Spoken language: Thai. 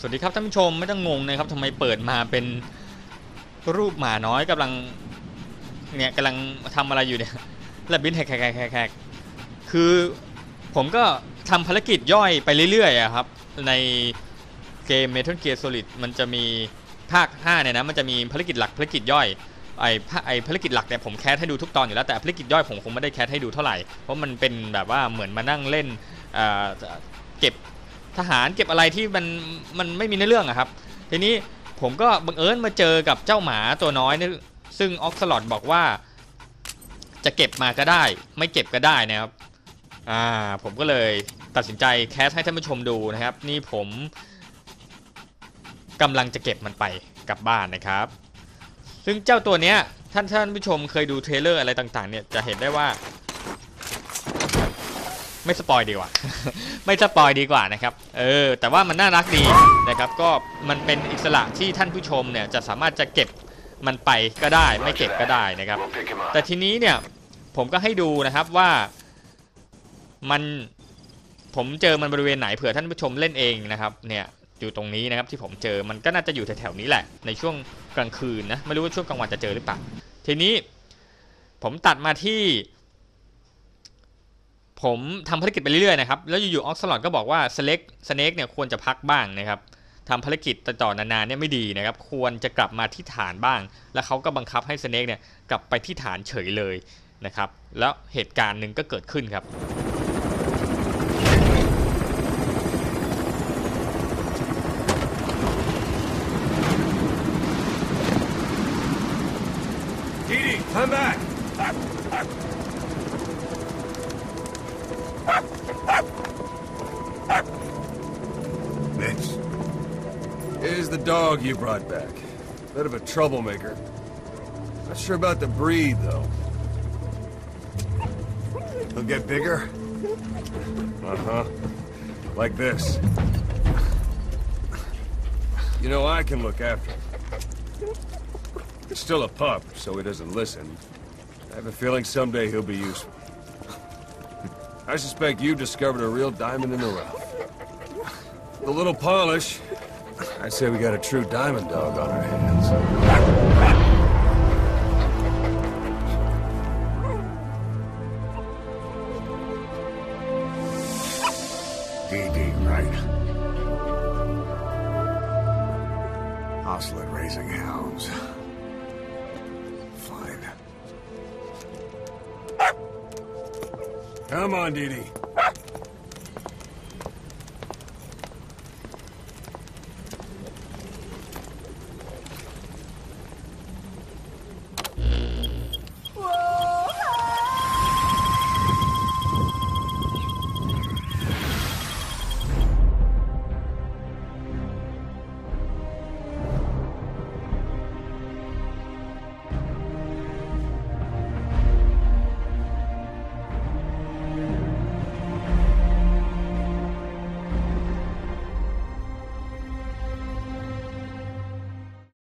สวัสดีครับท่านผู้ชมไม่ต้องงงนะครับทำไมเปิดมาเป็นรูปหมาน้อยกำลังเนี่ยกำลังทำอะไรอยู่เนี่ยแลบบินแฮกแฮกแฮกแฮกคือผมก็ทำภารกิจย่อยไปเรื่อยๆอครับ ในเกม Metal Gear Solid มันจะมีภาค5เนี่ยนะมันจะมีภารกิจหลักภารกิจย่อยไอ้ภาไอ้ภารกิจหลักเนี่ยผมแคสให้ดูทุกตอนอยู่แล้วแต่ภารกิจย่อยผมคงไม่ได้แคสให้ดูเท่าไหร่เพราะมันเป็นแบบว่าเหมือนมานั่งเล่นเอ่อเก็บ ทหารเก็บอะไรที่มันมันไม่มีในเรื่องอะครับ ทีนี้ผมก็บังเอิญมาเจอกับเจ้าหมาตัวน้อยนี่ซึ่งออกสลอดบอกว่า จะเก็บมาก็ได้ ไม่เก็บก็ได้นะครับอ่าผมก็เลยตัดสินใจแคสให้ท่านผู้ชมดูนะครับ นี่ผมกำลังจะเก็บมันไปกลับบ้านนะครับ ซึ่งเจ้าตัวเนี้ยท่านท่านผู้ชมเคยดูเทรลเลอร์อะไรต่างๆเนี่ยจะเห็นได้ว่า ไม่สปอยดีกว่า ไม่สปอยดีกว่านะครับ เออ แต่ว่ามันน่ารักดีนะครับ ก็มันเป็นอิสระที่ท่านผู้ชมเนี่ยจะสามารถจะเก็บมันไปก็ได้ ไม่เก็บก็ได้นะครับ แต่ทีนี้เนี่ยผมก็ให้ดูนะครับว่ามันผมเจอมันบริเวณไหนเผื่อท่านผู้ชมเล่นเองนะครับ เนี่ยอยู่ตรงนี้นะครับที่ผมเจอมันก็น่าจะอยู่แถวๆนี้แหละ ในช่วงกลางคืนนะไม่รู้ว่าช่วงกลางวันจะเจอหรือเปล่าทีนี้ผมตัดมาที่ ผมทำภารกิจไปเรื่อยๆนะครับแล้วอยู่ๆออกสลอดก็บอกว่าสเล็กสเน็กเนี่ยควรจะพักบ้างนะครับทำภารกิจต่อๆนานๆเนี่ยไม่ดีนะครับ ควรจะกลับมาที่ฐานบ้าง แล้วเขาก็บังคับให้สเน็กเนี่ยกลับไปที่ฐานเฉยเลยนะครับ แล้วเหตุการณ์หนึ่งก็เกิดขึ้นครับ Dee Dee, come back! Here's the dog you brought back. Bit of a troublemaker. Not sure about the breed, though. He'll get bigger? Uh-huh. Like this. You know, I can look after him. He's still a pup, so he doesn't listen. I have a feeling someday he'll be useful. I suspect you discovered a real diamond in the rough. A little polish, I'd say we got a true diamond dog on our hands. DD, right? Oslet raising hounds. Fine. Come on, Dee.